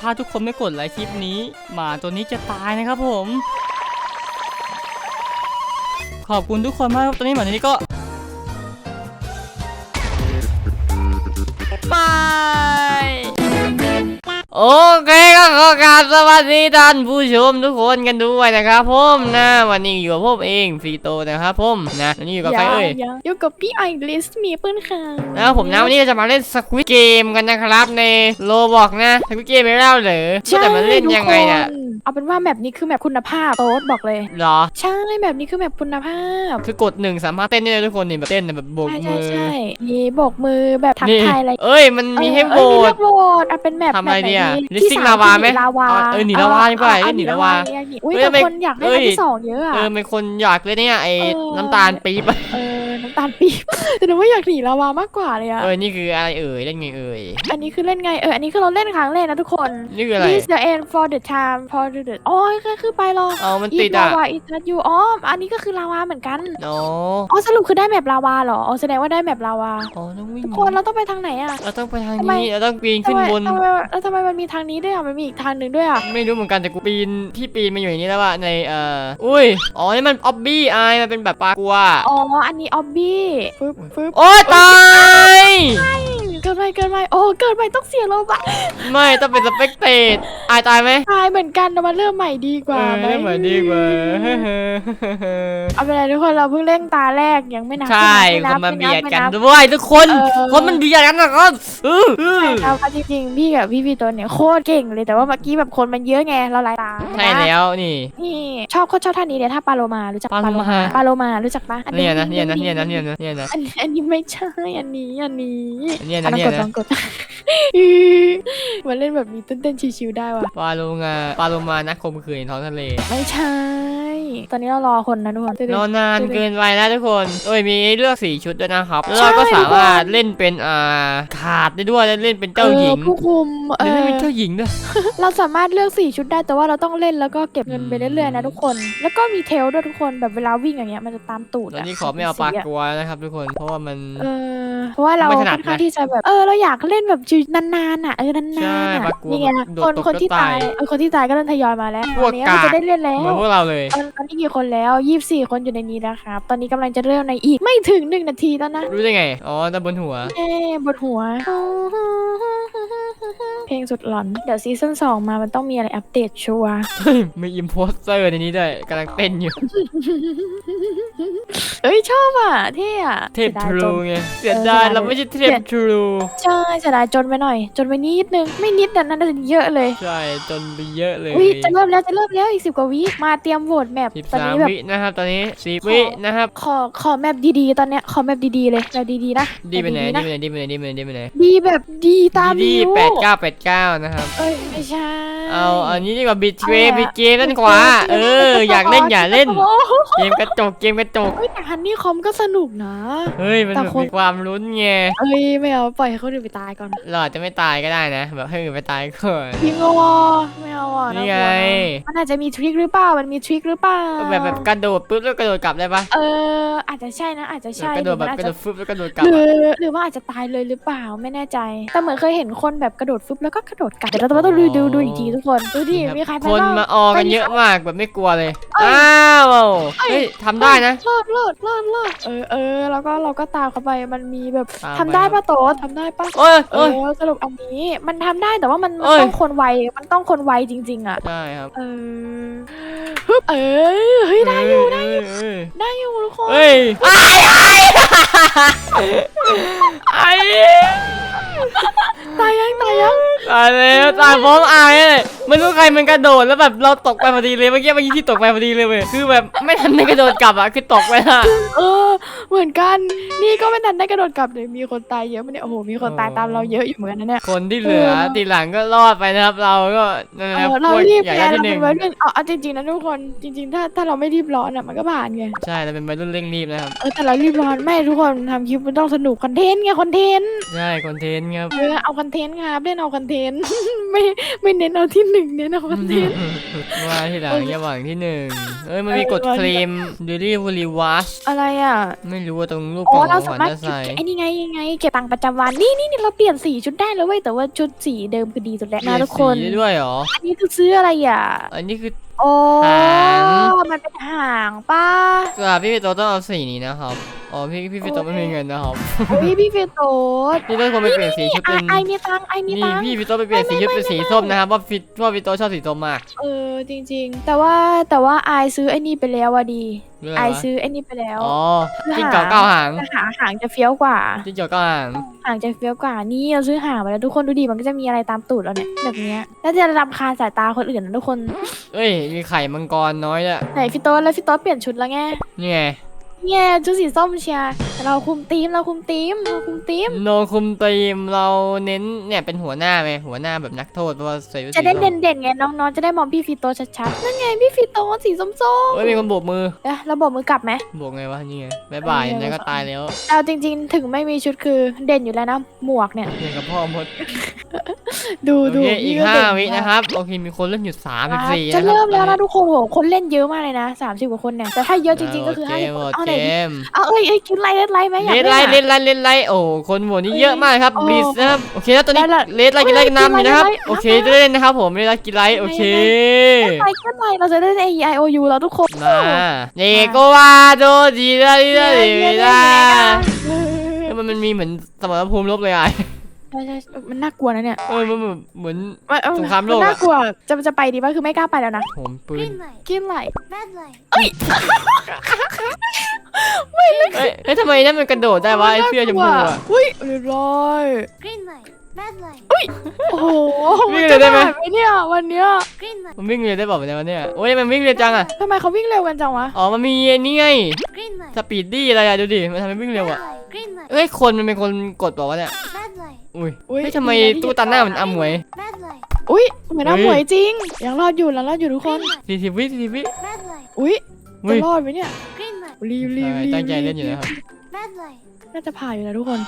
ถ้าทุกคนไม่กดไลค์คลิปนี้หมาตัวนี้จะตายนะครับผม ขอบคุณทุกคนมากครับตอนนี้หมาตัวนี้ก็ โอเคก็ขอกราบสวัสดีท่านผู้ชมทุกคนกันด้วยนะครับผมนะวันนี้อยู่กับผมเองฟีโตนะครับผมนะวันนี้อยู่กับใครเอ่ยยังอยู่กับพี่ไอริสมีเปิ้ลค่ะนะครับผมนะวันนี้เราจะมาเล่นสควิตเกมกันนะครับในโลบอกนะสควิตเกมไม่เล่าเหรอแต่มันเล่นยังไงน่ะทุกคน เอาเป็นว่าแบบนี้คือแบบคุณภาพโต๊ดบอกเลย เหรอ ใช่แบบนี้คือแบบคุณภาพคือกดหนึ่งสามารถเต้นได้เลยทุกคนนี่แบบเต้นแบบโบกใช่มืใช่อใช่มีโบกมือแบบทักนี่ทายอะไรเอ้ยมันมีให้โหวเออเออมีตเลือกโหวตอะเป็นแบบทำอะไรดีอะแบบ Listing ที่สลาวาไหมลาวาเอาเออหนีลาวาดีกว่าเอเล่นหนีลาวาเอหนีอุ้ยเฮ้ยแต่ทำไมคนอยากเล่นเอ้อันยที่สองเยอะอะเออเป็นคนอยากเลยเนี่ยไอ้เออ น้ำตาลปี๊บอะเออ น้ำตาลปี๊บ แต่หนูว่าอยากหนีลาวามากกว่าเลยอะเออนี่คืออะไรเอ่ยเล่นไงเอ่ยอันนี้คือเล่นไงเอออันนี้คือเราเล่นครั้งแรกนะทุกคน นี่คืออะไร This the end for the time for the อ๋อก็คือไปรอเอามันอีติดลาอะวาอีทัดยูอ๋ออันนี้ก็คือลาวาเหมือนกันอ๋ออ๋อสรุปคือได้แมปลาวาเหรออ๋อแสดงว่าได้แมปลาวา อ๋อต้องวิ่งทุกคนเราต้องไปทางไหนอะเราต้องไปทางทำไมนี้เราต้องปีนขึ้นทำไมบน ทำไมแล้วทำไมมันมีทางนี้ด้วยอะมันมีอีกทางหนึ่งด้วยอะไม่รู้เหมือนกันแต่กูปีนที่ปีนมาอยู่อย่างนี้แล้วว่าในเอ่ออุ้ยอ๋อนี่มันออบบี้ไอมันเป็นแบบปลากลัว อ๋ออันนี้ออบบี้ฟึบฟึบโอ้ยตาย เกินไปเกินไปโอ้เกินไปต้องเสียโลบะไม่ต้องเป็นสเปกเตดอายตายไหมตายเหมือนกันเรามาเริ่มใหม่ดีกว่าเออไหมเล่นเหมือนดีกว่าเอาไปเลยทุกคนเราเพิ่งเล่นตาแรกยังไม่นับใช่ไม่คนันบมาไม่เบียนัดบไม่กันนับด้วยทุกคนเออ คนมันเบียดกันนะครับเออเออ ใช่ครับเอาจริงๆพี่กับพี่พี่ตัวเนี่ยโคตรเก่งเลยแต่ว่าเมื่อกี้แบบคนมันเยอะไงเราหลายตาใช่แล้วนี่ นี่ชอบโคตรชอบท่านี้เลยท่าปาโลมารู้จักปาโลมา ปาโลมารู้จักปะอัเนี่ยนะเนี่ยนะเนี่ยนะเนี่ยนะเนี่ยนะอันอันนี้ไม่ใช่อันนี้อันนี้เนี่ยนะอะลองเนี่ยกดนะลองกด มาเล่นแบบนี้เต้นๆชิวๆได้ว่ะ ปลาโลงาปลาโลมานักคมขืนในท้องทะเล ไม่ใช่ ตอนนี้เรารอคนนะทุกคนรอนานเกินไปนะทุกคนเอ้ยมีให้เลือกสี่ชุดด้วยนะครับ แล้วใช่เราก็สามารถทุกคนเล่นเป็นอ่าขาดได้ด้วยและเล่นเป็นเจ้าหญิงออผู้คุมเอเดี๋ยวอเล่นเป็นเจ้าหญิงด้วยเราสามารถเลือกสี่ชุดได้แต่ว่าเราต้องเล่นแล้วก็เก็บเงินไปเรื่อยๆนะทุกคน แล้วก็มีเทลด้วยทุกคนแบบเวลาวิ่งอย่างเงี้ยมันจะตามตูดตอนอะนี้ขอไม่เอาปลาสีะกลัวแล้วนะครับ ทุกคน เพราะว่ามัน เออเพราะว่าเราไม่ถค่นัอดนข้างนะ ที่จะแบบเออเราอยากเล่นแบบนานๆอะเออนานใช่ๆอะปลากลัวนี่ไงแบบโดดคนตกคนที่ก็ตาตายยเออคนที่ตายก็เริ่มทยอยมาแล้วพวกตอนนี้กากเราจะได้เล่นแล้เหมือนวพวกเราเลย ตอนตอนนี้กี่คนแล้วยี่สิบสี่คนอยู่ในนี้แล้วครับ ตอนนี้กำลังจะเริ่มในอีกไม่ถึงหนึ่งนาทีแล้วนะรู้ได้ไง อ๋อด้านบนหัว เอ๊ะบนหัว เพลงสุดหลอน เดี๋ยวซีซั่นสองมามันต้องมีอะไรอัปเดตชัวร์เฮ้ยมีอิมโพสเตอร์ในนี้ด้วยกำลังเต้นอยู่ เอ้ยชอบอะเท่อะเทพสียดาทยจรูนไงเสียดายเราไม่ใช่เทพทรูใช่เสียดายจนไปหน่อย จนไปนิดนึง ไม่นิดแต่นั้นน่าจะเยอะเลย ใช่ จนไปเยอะเลยอุ้ยจะเริ่มแล้วจะเริ่มแล้วอีกสิบกว่าวิมาเตรียมโหวตแมปสิบตอนสามนี้แบบวินะครับตอนนี้สิบวินะครับขอขอแมปดีๆ ตอนเนี้ยขอแมปดีๆเลยแมปดีๆนะดีไปไหนแมปดีๆไปไหนดีไปไหนดีไปไหนดีไปไหนดีแบบดีตามดีวิวแปดเก้าแปดเก้านะครับ เอ้ยไม่ใช่เอาอันนี้ดีกว่าบิดเกมเอาแหละบิดเกมนั่นกว่าเออ อยากเล่นอย่าเล่นโอ้โหเกมกระจกเกมกระจก เฮ้ยแต่ฮันนี่คอมก็สนุกนะ เฮ้ย มันแต่แบบคน มีความลุ้นไงเอ้ยไม่เอาปล่อยให้คนอื่นไปตายก่อนเราอาจจะไม่ตายก็ได้นะ แบบให้อื่นไปตายก่อน ยิงอไม่เอาอะนี่ไงากลัวนะมันอาจจะมีทริคหรือเปล่ามันมีทริคหรือเปล่าแบบแบบกระโดดปุ๊บแล้วกระโดดกลับได้ปะเอออาจจะใช่นะอาจจะใช่กระโดดแบบหอมันอาจกระโดจะ ดฟึบแล้วกระโดดกลับหรือะอหรือว่าอาจจะตายเลยหรือเปล่าไม่แน่ใจ แต่เหมือนเคยเห็นคนแบบกระโดดฟึบแล้วก็กระโดดกลับเดี๋ยวเราต้องดูดูดูอีกทีทุกคนดูดิมีใครไปคนบ้างมาออกันเยอะมากแบบไม่กลัวเลยเอ้ยอ้าวเฮ้ยทำได้นะรอดรอดรอดรอดเออเออแล้วก็เราก็ตามเขาไปมันมีแบบตามไปทำได้ปะโต๊ดทำได้ปะโอ้ยเอโอ้ยอสรุปอันนี้มันทำได้แต่ว่ามันมันเอ้ยต้องคนไวมันต้องคนไวจริง ๆ อะใช่ครับเออฮึบเออเฮ้ยได้อยู่ได้อยู่ได้อยู่ทุกคนเฮ้ยไอ้ไอ้ไอ้ ตายยังตายยังตายแล้วตายพร้อมอายเลยมันรู้ใครมันกระโดดแล้วแบบเราตกไปพอดีเลยเมื่อกี้เมื่อกี้ที่ตกไปพอดีเลยเว้ยคือแบบไม่ทันได้กระโดดกลับอะคือตกไปละเออ เหมือนกัน นี่ก็ไม่ทันได้กระโดดกลับเลยมีคนตายเยอะไหมเนี่ยโอ้โหมีคนตายตามเราเยอะอยู่เหมือนกันนะเนี่ยคนที่เหลือเออทีหลังก็รอดไปนะครับ เราก็นั่นเอนะครับอเราพวกรีบอยากไงได้เราที่หเป็นึ่นงวัยรุ่นเอาเอาจริงๆนะทุกคนจริง ๆ ถ้าถ้าเราไม่รีบร้อนอะมันก็ผ่านไงใช่เราเป็นวัยรุ่นเร่งรีบนะครับเออแต่เรารีบร้อนไม่ทุกคนทำคลิปมันต้องสนุกคอนเทนต์ไงคอนเทนต์ใช่คอนเทนต์ครับเออเอาคอนเทนต์ครับเล่นเอาคอนเทนต์ไม่ไม่เน้นเอาที่หนึ่งเน้นเอาคอนเทนต์ว่าที่หลังอย่าหวังที่หนึ่งเอ้ยมันเออมีกดว่าเคลม delivery watch อะไรอะไม่รู้ว่าตรงรูปอ๋กอล่องขเราองขสาวัญมารถจะเก็บใส่ไอ้นี่ไงยังไงเก็บตังค์ประจำวันนี่นี่นี่เราเปลี่ยนสีชุดได้เลยเว้ยแต่ว่าชุดสีเดิมคือดีสุดแล้วเปลี่นะยนทุกคนสีได้ด้วยเหรอ อันนี้คือซื้ออะไรอะ อันนี้คือ โอ้หาง มันเป็นหางป้าสำหรับพี่พี่โตต้องเอาสีนี้นะครับ อ๋อพี่พี่พี่โตไม่มีเงินนะครับโอ้ยพี่เฟโตสพี่โตควรไปเปลี่ยนสีชุดไอเป็นไอมีตังค์ไอมีนี่ตังค์ พี่พี่โตไปเปลี่ยนสีชุดเป็นสีส้มนะครับว่าพี่ว่าพี่โตชอบสีส้มมากเออจริงๆ แต่ว่าแต่ว่าไอซื้อไอ้นี่ไปแล้วอะดีเรื่องไออะไรวะซื้อไอ้นี่ไปแล้วอ๋อจิ้งจอกเก้าหาง แต่หางหางจะเฟี้ยวกว่า จิ้งจอกเก้าหางหางจะเฟี้ยวกว่านี่เราซื้อหางไปแล้วทุกคนดูดิมันก็จะมีอะไรตามตูดเราเนี่ยแบบเนี้ยแล้วจะรำคาญสายตาคนอื่นนะทุกคน เอ้ยมีไข่มังกรน้อยด้วยไหนฟิโต้แล้วฟิโต้เปลี่ยนชุดแล้วไงนี่ไง เนี่ยชุดสีส้มเชียร์เราคุมทีมเราคุมทีมเราคุมทีมโนคุมทีมเราเน้นเนี่ยเป็นหัวหน้าไหมหัวหน้าแบบนักโทษเพราะว่าใส่ชุดจะสีได้ส้มเด่นๆไงน้องๆจะได้มองพี่ฟิโต้ชัดๆนั่นไงพี่ฟิโต้สีส้มเอ้ยมีคนโบกมือๆเดี๋ยวเราบอกมือกลับไหม โบกไงวะนี่ไงบ๊ายบายเออ นายก็ตายแล้วเอาจริงๆ ถึงไม่มีชุดคือเด่นอยู่แล้วนะหมวกเนี่ยเล่นกับพ่อมดดูโอดูเคอีกนี่ห้าเด่นวิมกนะครับโอเคมีคนเล่นอยู่สามสิบสี่จะนะครับเริ่มแล้วตอนะนนี้ทุกคนโหคนเล่นเยอะมากเลยนะสามสิบกว่าคนเนี่ย แต่ถ้าเยอะจริงๆ ก็คือโอห้าเคสิบหมดเอาไหเกนดิมเอาเอ้ยเอ้ยคิดไลน์เล่นไลน์ไหมอยากเลดเล่นไลอะท์เลดไลท์เลดไลท์โอ้คนโหวตนี่เยอะมากครับโอ้บลิสนะครับโอเคแล้วตอนนี้ได้ละเลดไลท์กินไลท์กันนำอยู่นะครับเลดไลท์โอเคจะเล่นนะครับผมเลดไลท์กินไลท์โอเคเล่นไลน์เล่นไลน์เราจะเล่น A E I O U แล้วทุกคนมาเนโกวาโดจีดาดีดาดีดาแล้วมันมันมีเหมือนสมรภูมิลบเลยอะ ใช่ใช่มันน่ากลัวนะเนี่ยเออมันเหมือนเหมือนมันเออสงครามโลกอะ นน่ากลัวจะจะไปดีป่ะคือไม่กล้าไปแล้วนะผมปืน Green light, กินไหล red light, เอ้ยเฮ้ยทำไมนั่นมันกระโดดได้วะไอ้เสื้อชมพูอะอุ้ยเรียบร้อย green light, red light, โอ้โหวิ่งเลยได้ไหม จะเนี่ยวันเนี้ย green light, มันวิ่งเร็วได้บอกไปแล้วเนี่ยโอ้ยมันวิ่งเร็วจังอะทำไมเขาวิ่งเร็วกันจังวะ อ๋อมันมีไอ้นี่ไง green light, สปีดดี้อะไรอะดูดิมันทำให้วิ่งเร็ว red อะ light, green light, เอ้ยคนมันเป็นคนกดบอกว่าเนี่ย red light, อุ้ยอุ๊ยเฮ้ยทำไมมีอะไรที่ตู้ตาหน้ามันอำหมวย red light, อุ้ยเหมือนเอาเฮ้ยหมวยจริง ยังรอดอยู่แล้วรอดอยู่ทุกคน green light, สี่สิบวิสี่สิบวิ red light, อุ้ยอุ้จะยรอดไหมเนี่ย green light, รีบรีบใช่รีบตั้งใจเล่นอยู่นะครับ red light, น่าจะผ่านอยู่นะทุกคน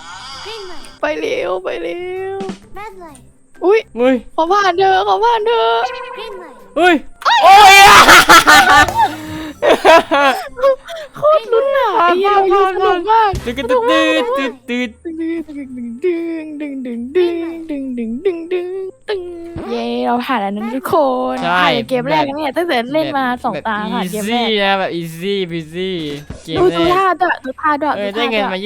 green light, ไปเร็วไปเร็ว red light, อุ้ยอุ้ยขอผ่านเธอะขอผ่านเธอะ green light, อุ้ยโอ้ยอะโคตรลุ้น นุกมากตึ๊ดตึ๊ดตึ๊ดตึ๊ดตึ๊ดดึงดึงดึงดึงดึงดึงดึงดึงดึงดึงดึงเย้เราผ่านแล้วนะทุกคนใช่ ผ่านเกมแรกเนี่ยตั้งแต่เล่นมาสองตาผ่านเกมแรกนะแบบ easy busy เกมดูแรดูท่าด้วยดูท่าด้วยเออได้เงินด้วยมา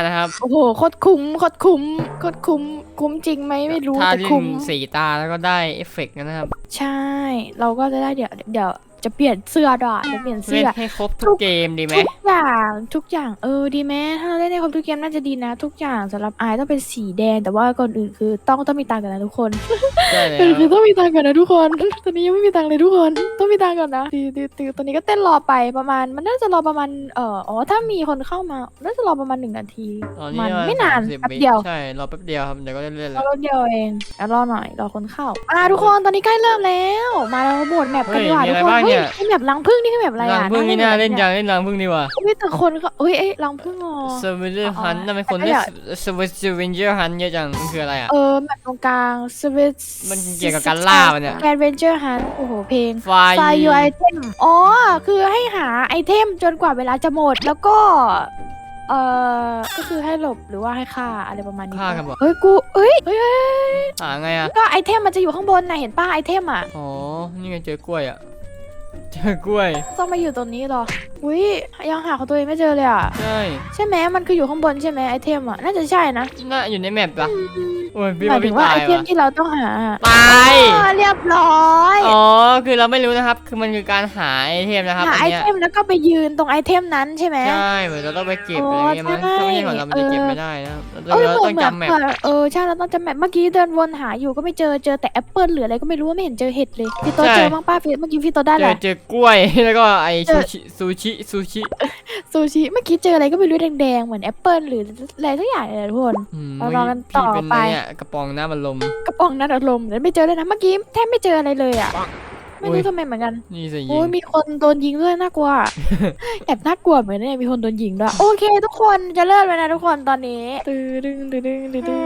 25 นะครับโอ้โหโคตรคุ้มโคตรคุ้มโคตรคุ้มคุ้มจริงไหมไม่รู้ถ้าแต่เล่คุ้ม สี่ตาแล้วก็ได้เอฟเฟกต์นะครับ ใช่ เราก็จะได้เดี๋ยวเดี๋ยว จะเปลี่ยนเสื้อด้วยจะเปลี่ยนเล่เสื้นอ ให้ครบทุกเกมดีไหม ทุกอย่างทุกอย่างเออดีไหมถ้าเราเล่นในครบทุกเกมน่าจะดีนะ ทุกอย่างสำหรับไอายต้องเป็นสีแดงแต่ว่าก่อนอื่นคือ ต้องต้องมีตังค์กันนะทุกคนได้แล้เออคือว ต้องมีตังค์ก่อนนะทุกคน ตอนนี้ยังไม่มีตังค์เลยทุกคน ต้องมีตังค์ก่อนนะตีตีตีตอนนี้ก็เต้นรอไปประมาณ มันน่าจะรอประมาณเอ่ออ๋อถ้ามีคนเข้ามาน่าจะรอประมาณหนึ่งนาทีตอนมันี้นไม่นาน30แป๊บเดียว ใช่ รอแป๊บเดียวครับ เดี๋ยวก็ได้เล่นรแล้อวแป๊บเดียวเองอะรอหน่อย รอคนเข้า อ่าทุกคน ตอนนี้ใกล้เริ่มแล้ว มาเราโหมดแมปกันดีกว่าเฮ้ยมีทุอะกไรคนบ้างเนี่เฮ้ยยไอแมปรังพึ่งนี่คือแมปอะไรรังอะพึ่งนี่น่าเล่นจัจังเล่นรังพึ่งดีกว่าเฮ้ยแต่คนเขาเฮ้ยเอ้ยรังพึ่งอ๋อ เซอร์วิสฮันอ๋อทำไมคนแต่เล่นอยากเซอร์วิสเวนเจอร์ฮันเยอะจังมันคืออะไรอะ เออแมปตรงกลางสวิตมันเกี่ยวกับการล่าปะเนี่ย แอดเวนเจอร์ฮันโอ้โหเพลง ไฟไฟยูไอเทมอ๋อ คือให้หาไอเทมจนกว่าเวลาจะหมด แล้วก็ เอ่อ ก็คือให้หลบหรือว่าให้ฆ่าอะไรประมาณนี้ฆ่ากันบอกเฮ้ย กูเฮ้ยเฮ้ยเฮ้ยหาไงอะ ก็ไอเทมมันจะอยู่ข้างบนน่ะเห็นป้าไอเทมอะ อ๋อ นี่ไงเจอกล้วยอะ เจอกล้วย ต้องมาอยู่ตรงนี้เหรอ อุ้ยยังหาของตัวเองไม่เจอเลยอะ ใช่ ใช่ไหมมันคืออยู่ข้างบนใช่ไหมไอเทมอะ น่าจะใช่นะน่าอยู่ในแมปปะ โอ้ยพี่หมาว่ายถึพี่งว่าตาไอยเทมว่ะที่เราต้องหาอะตาย อ๋อเรียบร้อยอ๋อ คือเราไม่รู้นะครับ คือมันคือการหาไอเทมนะครับหาอันไอเนี้ยเทมแล้วก็ไปยืนตรงไอเทมนั้นใช่ไหม ใช่เหมือนเราต้องไปเก็บอ๋อะอไรเงี้ยมั้งใช่ถ้าไม่ใช่ของเรามันจะเก็บเออไม่ได้นะเราเอ้ยเราเหมืต้ออนงเหมือนจำแมปเหมือนเออใช่เราต้องจำแมปเมื่อกี้เดินวนหาอยู่ก็ไม่เจอเจอแต่แอปเปิลหรืออะไรก็ไม่รู้ว่าไม่เห็นเจอเห็ดเลยพี่โตใช่ เจอบ้างป้าพี่เมื่อกี้พี่โตได้เจแหอละ เจอกล้วย แล้วก็ไอเจซูอ ชิซูชิซูชิซูชิเมื่อกี้เจออะไรก็ไม่รู้แดงๆเหมือนแอปเปิลหรืออะไรสักอย่างเลยทุกคน อืมเรารอกันต่อพี่เป็นไปไเนี่ยกระป๋องน้ำมันลม กระป๋องนั้นอารมณ์แต่ไม่เจอเลยนะเมื่อกี้แทบไม่เจออะไรเลยอะ ไม่อุ๊รู้ยทำไมเหมือนกันนี่สิยิโอ้ยงมีคนโดนยิงด้วยน่ากลัว แอบน่ากลัวเหมือนเนี่ยมีคนโดนยิงด้วยโอเค ทุกคนจะเริ่มแล้วนะทุกคนตอนนี้ตึ้งตึ้งตึ้งตึ้งตึ้งตึ้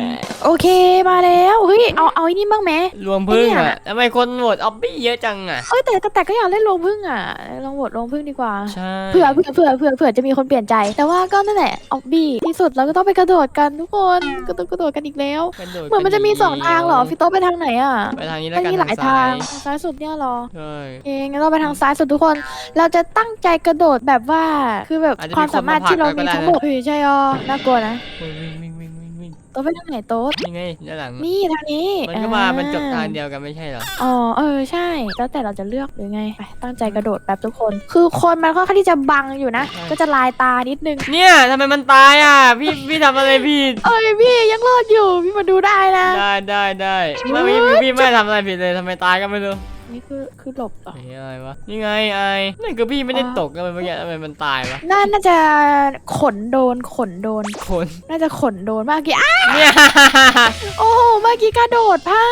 ง โอเคมาแล้วเฮ้ยเอาเอาไอ้นี่บ้างไหม รวมพึ่งเนี่อะย ทำไมคนโหวตออบบี้เยอะจังอะเอ้ยแต่แต่แต่ก็อยากเล่นลงพึ่งอะลองโหวตลงพึ่งดีกว่าใช่ เผื่อเผื่อเผื่อเผื่อเผื่อจะมีคนเปลี่ยนใจ แต่ว่าก็นั่นแหละออบบี้ที่สุดเราก็ต้องไปกระโดดกันทุกคนก็ต้องกระโดดกันอีกแล้ว กระโดดเหมือนมันจะมีสองทางเหรอฟิโต้ไปทางไหนอะไปทางนี้แล้มัวนกันมีหลายทาทางซ้ทางซ้ายสุดเนี่ยเหรอ ใช่เองงั้นเราไปทางซ้ายสุดทุกคน เราจะตั้งใจกระโดดแบบว่า คือแบบอาจจะมีความสามารถที่เรามีทั้งหมดคนมาผลักเราก็ได้นะเฮ้ยใช่อ๋อน่ากลัวนะวิ่งวิ่งวิ่งวิ่งวิ่งวิ่ง โต๊ะไปทางไหนโต๊ะนี่ไงด้านหลัง นี่ทางนี้มันก็มามันจบทางอ่เดียวกันไม่ใช่เหรอ อ๋อเออใช่ แล้วแต่เราจะเลือกหรือไงไปตั้งใจกระโดดแบบทุกคน คือคนมันค่อนข้างที่จะบังอยู่นะก็จะลายตานิดนึง เนี่ยทำไมมันตายอะ พี่พี่ทำอะไรผิด เอ้ยพี่ยังรอดอยู่พี่มาดูได้นะ ได้ได้ได้เมื่อกี้พี่ไม่ได้ทำอะไรผิดเลยทำไมตายก็ไม่รู้ นี่คือคือหลบเหรอเฮ้ยอะไรวะนี่ไงไอ้นั่นคือพี่ไม่ได้ตกกันเมื่อกี้ทำไมมันตายวะน่าน่าจะขนโดนขนโดน คนน่าจะขนโดนเมื่อกี้อ้าเนี่ย โอ้โหเมื่อกี้กระโดดพลา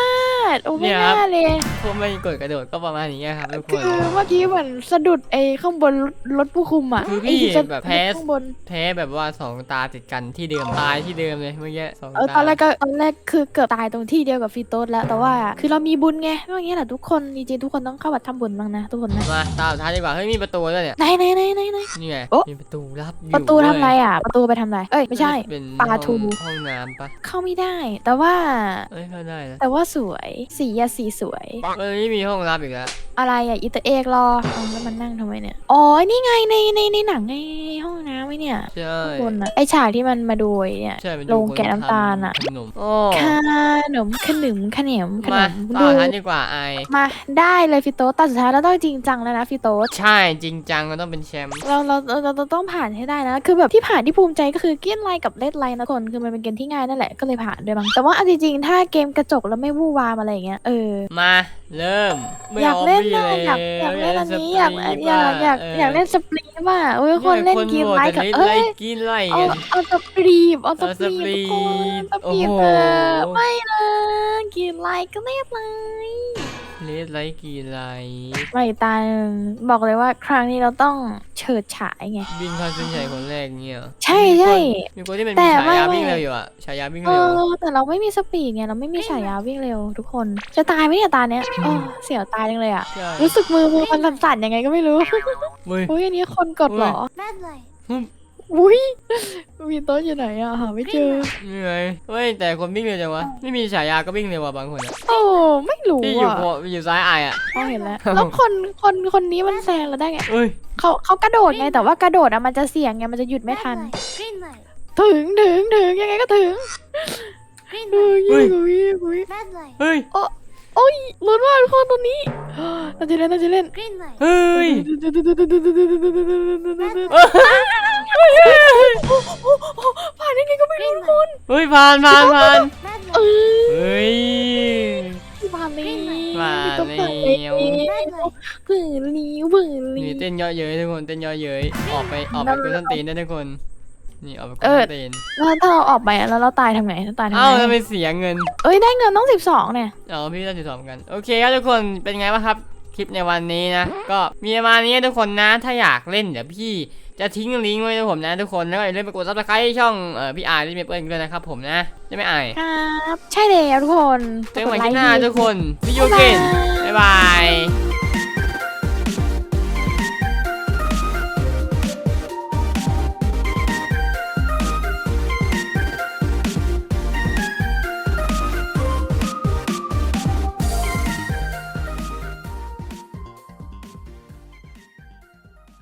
ดโอ้ไม่เนี่ยครับ น่าเลยพวกไม่กดกระโดดก็ประมาณนี้ครับทุกคคืน อเมื่อกี้เหมือนสะดุดไอ้ข้างบนรถผู้คุมอะคือพี่ไที่จะแบบแพ้ ข้างบนแพ้แบบว่าสองตาติดกันที่เดิมตายที่เดิมเลยเมื่อกี้สองเออตาตอนแรกก็ตอนแรกคือเกือบตายตรงที่เดียวกับฟีโต้แล้วแต่ว่า คือเรามีบุญไงว่าอย่างเงี้ยแหละทุกคนจริงๆทุกคนต้องเข้าวัดทำบุญบ้างนะทุกคนนะมาตามท้ายดีกว่าเฮ้ยมีประตูด้วยเนี่ยไหนไหนไหนไหนไหน นี่ไงโอ๊ะ มีประตูลับอยู่ประตูทำอะไรเว้ยอะ ประตูไปทำอะไรเอ้ยไม่ใช่ เป็นปลาห้องทูห้องน้ำปะเข้าไม่ได้ แต่ว่า เอ้ยเข้าได้นะแต่ว่าสวยสีอะสีสวย เอ้ยมีห้องลับอีกแล้วอะไรอะอิตาเอกรอเอาแล้วมันนั่งทำไมเนี่ย อ๋อ นี่ไงในในในหนังไงห้องน้ำไว้เนี่ยใช่ข้างบนอะไอฉากที่มันมาดูไอ้เนี่ย ใช่เป็นโรงแกะน้ำตาลอะ ขนมโอ้ขนมขนมขนมขนมามต่ดูอท้ายดีกว่าไอมาได้เลยฟิโต้ตอนสุดท้ายเราต้องจริงจังแล้วนะฟิโต้ใช่จริงจังก็ต้องเป็นแชมป์เราเราเราเราเราต้องผ่านให้ได้นะ คือแบบที่ผ่านที่ภูมิใจก็คือเกี้ยนไลน์กับเลดไลน์นะคนคือมันเป็นเกมที่ง่ายนั่นแหละก็เลยผ่านด้วยมั้งแต่ว่าเอาจริงๆถ้าเกมกระจกแล้วไม่วู่วามอะไรอย่างเงี้ยเออมา เริ่มไม่อยากอเล่นบี้นะเลยอยากอยากเล่นอันนี้สอยากปรีอยากอยากะอยากเล่นสปรีมอะโอ้ยคนเล่นกินไลน์กับเนี่ยเอ้ยคนโหวตจะเล่นกินไล่เอากันเอาสปรีมเอาสเอาปรีมสปรีทุกคนสปรีมโอ้โหเออไม่เลยกินไลน์ก็ไม่ไลน์ เลสไลท์กี่ไลท์ไม่ตายบอกเลยว่าครั้งนี้เราต้องเฉิดฉายไง วิ่งเข้าเส้นชัยคนแรกเงี้ยเหรอใช่ใช่ มีคนที่เป็นแต่มีฉายาไม่วิ่งเร็วอยู่อะฉายาวิ่งเอเร็วอแต่เราไม่มีสปีดไงเราไม่มีฉายาวิ่งเร็วทุกคน จะตายไหมเนี่ยตาเนี้ยโอ้เสียวตายจังเลยอะ ใช่รู้สึกมือมือมันสั่นๆยังไงก็ไม่รู้ เว้ย อุ้ยอันนี้คนกดเหรอ Red light. อุ้ยมีโต๊ะอยู่ไหนอะหาไม่เจอนี่ไงเฮ้ยแต่คนวิ่งเร็วจังวะไม่มีฉายาก็วิ่งเร็วอะบางคนอะโอ้ไม่รู้ที่อยู่อะโคอยู่ซ้ายอายอะเขาเห็นแล้วแล้วคนคนคนนี้มันแซงเราได้ไงเอ้ยเขาเขากระโดดไงแต่ว่ากระโดดอะมันจะเสี่ยงไงมันจะหยุดไม่ Red ทัน light. Green light. ถึงถึงถึงยังไงก็ถึง Green เฮ้ย light. อุ้ยอุ้ย Red light. เฮ้ยโอ้ยลุ้นว่าทุกคนตัวนี้เราจะเล่นเราจะเล่น Green light. เฮ้ย ผ่านได้ไงก็ไม่รู้ทุกคนเฮ้ยผ่านผ่านผ่านเอ้ยผ่านเลยผ่านแล้ผ่านเลยเผื่อนี้เผื่อนี้นี้เต้นเยอะเย้ยทุกคนเต้นเยอะเย้ยออกไปออกไปกดต้นตีนได้ทุกคนนี่ออกไปกดเออต้นตีนแล้วถ้าเราออกไปแล้วเราตายทำไงถ้าตายทำเอ้าไงทำไมเสียเงิน เอ้ยได้เงินต้องสิบสองเนี่ยอ๋อพี่ได้จุดสองกันโอเคครับทุกคนเป็นไงบ้างครับคลิปในวันนี้นะ ก็มีประมาณนี้ทุกคนนะ ถ้าอยากเล่นเดี๋ยวพี่จะทิ้งลิงก์ไว้ให้ผมนะทุกคนแล้วก็อย่าลืมไปกดซับสไครต์ช่องเอ่อพี่อายที่เมเปิลด้วยนะครับผมนะได้ไหมอายครับ ใช่แล้วทุกคนเจอกันใหม่คลิปหน้าทุกคนพี่ยูเกนบ๊ายบาย